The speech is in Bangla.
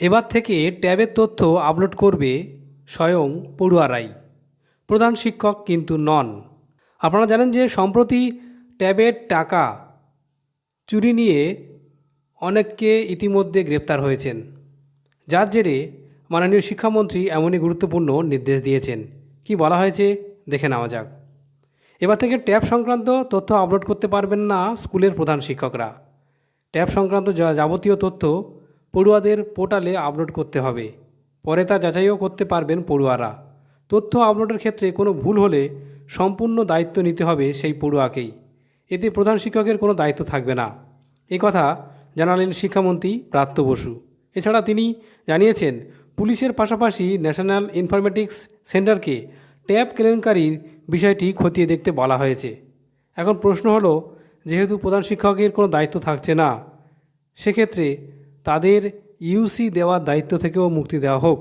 এবার থেকে ট্যাবের তথ্য আপলোড করবে স্বয়ং পড়ুয়ারাই প্রধান শিক্ষক কিন্তু নন। আপনারা জানেন যে সম্প্রতি ট্যাবের টাকা চুরি নিয়ে অনেককে ইতিমধ্যে গ্রেপ্তার হয়েছেন। যার জেরে মাননীয় শিক্ষামন্ত্রী এমনই গুরুত্বপূর্ণ নির্দেশ দিয়েছেন। কি বলা হয়েছে দেখে নেওয়া যাক। এবার থেকে ট্যাব সংক্রান্ত তথ্য আপলোড করতে পারবেন না স্কুলের প্রধান শিক্ষকরা। ট্যাব সংক্রান্ত যাবতীয় তথ্য পড়ুয়াদের পোর্টালে আপলোড করতে হবে। পরে তা যাচাইও করতে পারবেন পড়ুয়ারা। তথ্য আপলোডের ক্ষেত্রে কোনো ভুল হলে সম্পূর্ণ দায়িত্ব নিতে হবে সেই পড়ুয়াকেই। এতে প্রধান শিক্ষকের কোনো দায়িত্ব থাকবে না। এ কথা জানালেন শিক্ষামন্ত্রী ব্রাত্য বসু। এছাড়া তিনি জানিয়েছেন, পুলিশের পাশাপাশি ন্যাশনাল ইনফরমেটিক্স সেন্টারকে ট্যাব কেলেঙ্কারির বিষয়টি খতিয়ে দেখতে বলা হয়েছে। এখন প্রশ্ন হলো, যেহেতু প্রধান শিক্ষকের কোনো দায়িত্ব থাকছে না, সেক্ষেত্রে তাদের ইউসি দেওয়ার দায়িত্ব থেকেও মুক্তি দেওয়া হোক।